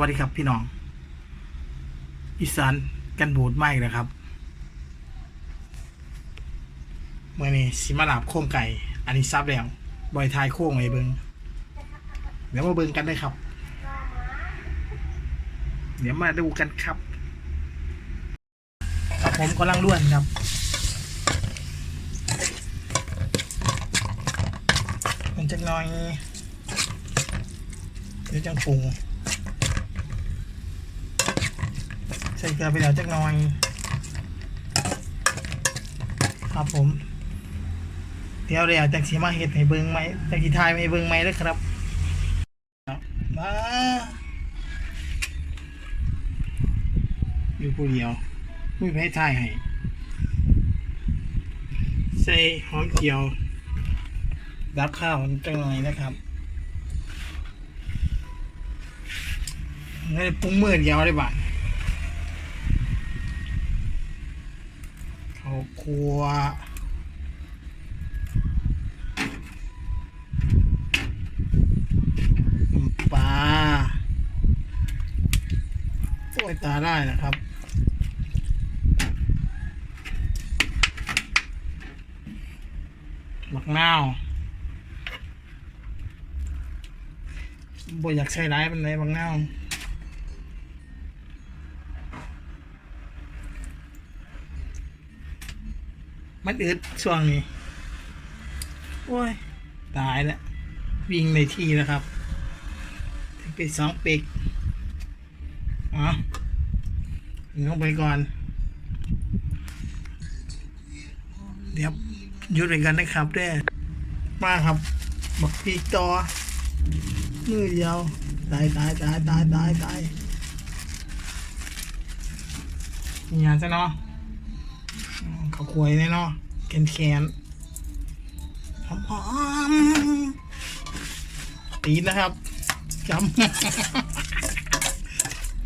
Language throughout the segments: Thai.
วัสดีครับพี่น้อง อีสานกันบูดไม่เลยครับเมื่อนี้สิมาลาบโค้งไก่ อันนี้ซับแล้วบอยทายโค้งไอ้เบิงเดี๋ยวมาเบิงกันเลยครับ เดี๋ยวมาดูกันครับครับผมกำลังล้วนครับมันจะน้อยเดี๋ยวจังปรุง ใส่เกลือไปแล้วจักหน่อย ครับผม เดี๋ยวเดี๋ยวจากสีมาเห็ดให้เบิ้งไหมจากสีทายให้เบิ้งไหมเลยครับมาอยู่ผู้เดียวไม่ไปทายให้ใส่หอมเจียวรับข้าวจังหน่อยนะครับไม่ได้ปรุงมือเดียวได้บ้าง ข้าวคั่วน้ำปลาโอ้ยตาได้นะครับบักนาวบ่อยากใช้ร้ายเป็นไรบักนาว มันอึดช่วงนี้ โอ้ย ตายแล้ว วิ่งในที่แล้วครับไปสองปีกอ๋อลงไปก่อน เดี๋ยวหยุดไปกันนะครับเด้มาครับบักพีต่อมือเดียว ตายตายตายตายตายตายมีงานซะเนาะ เขาควยแน่นาะแขนแขนหอมหอมตีนะครับจำ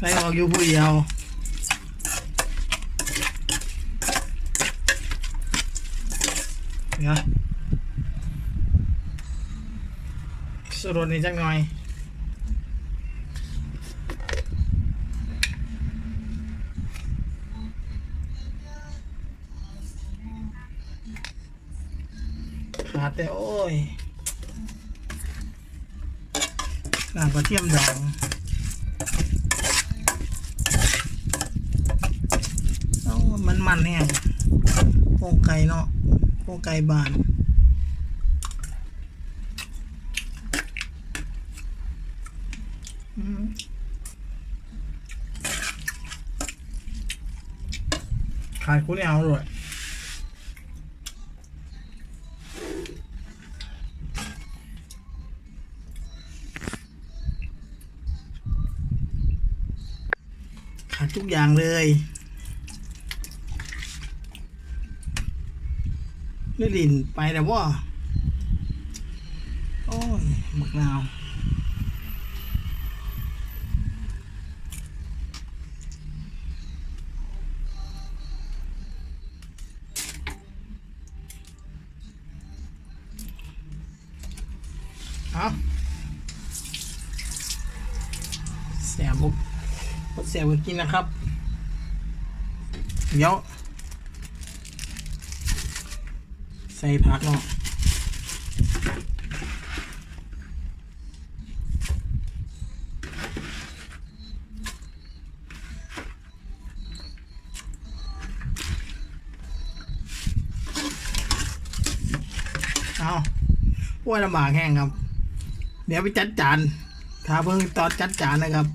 ไล่ออกอยู่ผู้เดียวเนาะสรุปนี่จักหน่อยาดแต่โอ้ยน้ำกระเทียมดองเอ้ามันมันแห้งโครงไก่เนาะโครงไก่บานอืมขายคุณเอาเลย ขาดทุกอย่างเลยเลือดินไปแต่ว่าโอ้ยหมักนาวเอาแสบบุก ก็เสียบกินนะครับ เดี๋ยว ใส่ผักเนาะเอาอ้วนลำบากแห้งครับ เดี๋ยวไปจัดจานถ้าเพิ่งตอนจัดจานนะครับ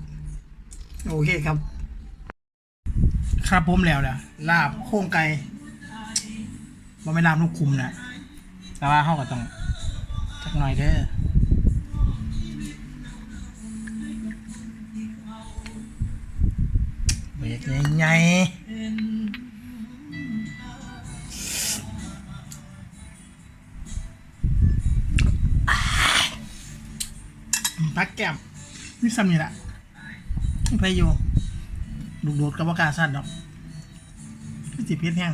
โอเคครับ ครับผมแล้วเนี่ยลาบโค้งไก่มันไม่ลาบลูกคุมนะแต่ว่าเขาก็ต้องจักหน่อยเด้อเบรกใหญ่ๆพักแก้มนี่ซ้ำนี่แหละ ไปอยู่ดูโดดกับว่ากล้าสั้นดอกพี่สิเพชรแห้ง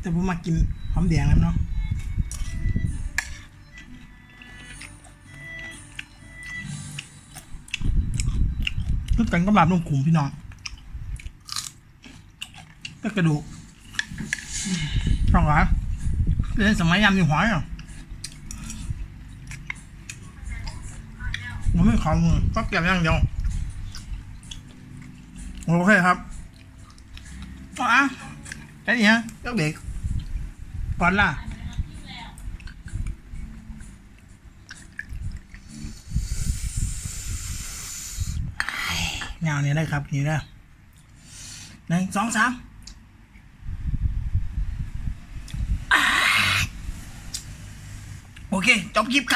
แต่ผมมากินหอมแดงแล้วเนาะคือกันกับลาบนุ่มขุมพี่น้องก็กระดูกช่องหวานเล่นสมัยยามอยู่หอยอะมันไม่ขอมือก็เก็บอย่างเดียว โอเคครับอะแค่นี้ฮะยกเด็กก่อนล่ะแนวนี้ได้ครับนี่นะหนึ่งสองสามโอเค จบคลิปครับ